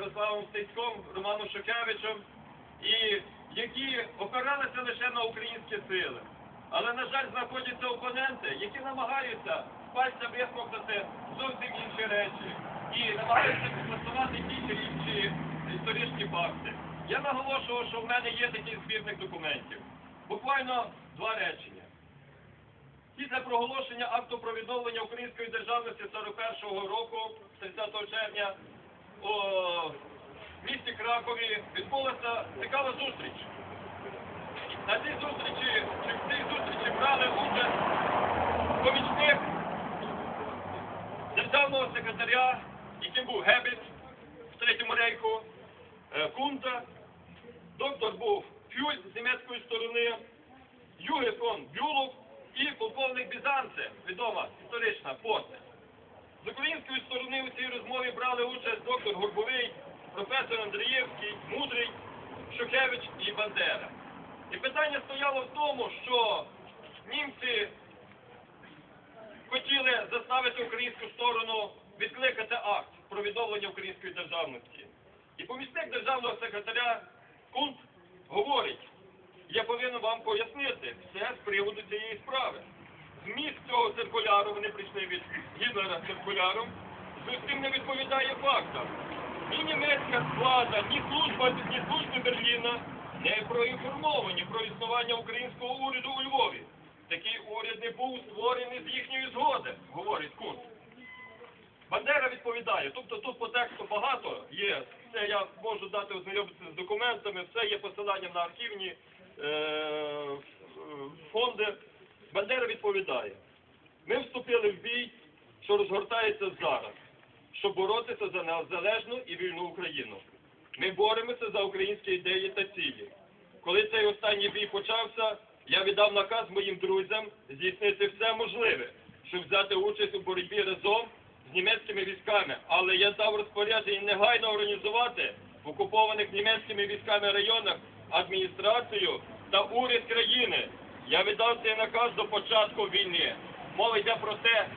Ярославом Стецьком, Романом Шухевичем, і які опиралися лише на українські сили. Але, на жаль, знаходяться опоненти, які намагаються з пальця висмоктати зовсім інші речі і намагаються підтасувати ті чи інші історичні факти. Я наголошував, що в мене є такий збірник документів. Буквально два речення. Після проголошення акту про відновлення української державності 41-го року, 30 червня, у місті Кракові відбулася цікава зустріч. На цій зустрічі, чи в цій зустрічі брали участь помічник державного секретаря, яким був Геббельс в Третьому рейху, е, Кунта, доктор був Фюль з німецької сторони, Юге фон Бюлов і полковник Бізанце, відома історична постать. З української сторони у цій розмові брали участь доктор Горбовий, професор Андрієвський, Мудрий, Шухевич і Бандера. І питання стояло в тому, що німці хотіли заставити українську сторону відкликати акт про відновлення української державності. І помічник державного секретаря Кунт говорить, я повинен вам пояснити все з приводу цієї справи. Зміст цього циркуляру, вони прийшли від Гітлера циркуляром, зовсім не відповідає фактам. Ні німецька влада, ні служба, ні служби Берліна не проінформовані про існування українського уряду у Львові. Такий уряд не був створений з їхньої згоди, говорить Кунт. Бандера відповідає, тобто тут по тексту багато є, все я можу дати ознайомитися з документами, все є посиланням на архівні е, фонди. Бандера відповідає, ми вступили в бій, що розгортається зараз, щоб боротися за незалежну і вільну Україну. Ми боремося за українські ідеї та цілі. Коли цей останній бій почався, я віддав наказ моїм друзям здійснити все можливе, щоб взяти участь у боротьбі разом з німецькими військами. Але я дав розпорядження негайно організувати в окупованих німецькими військами районах адміністрацію та уряд країни. Я віддав цей наказ до початку війни. Мова йде про те,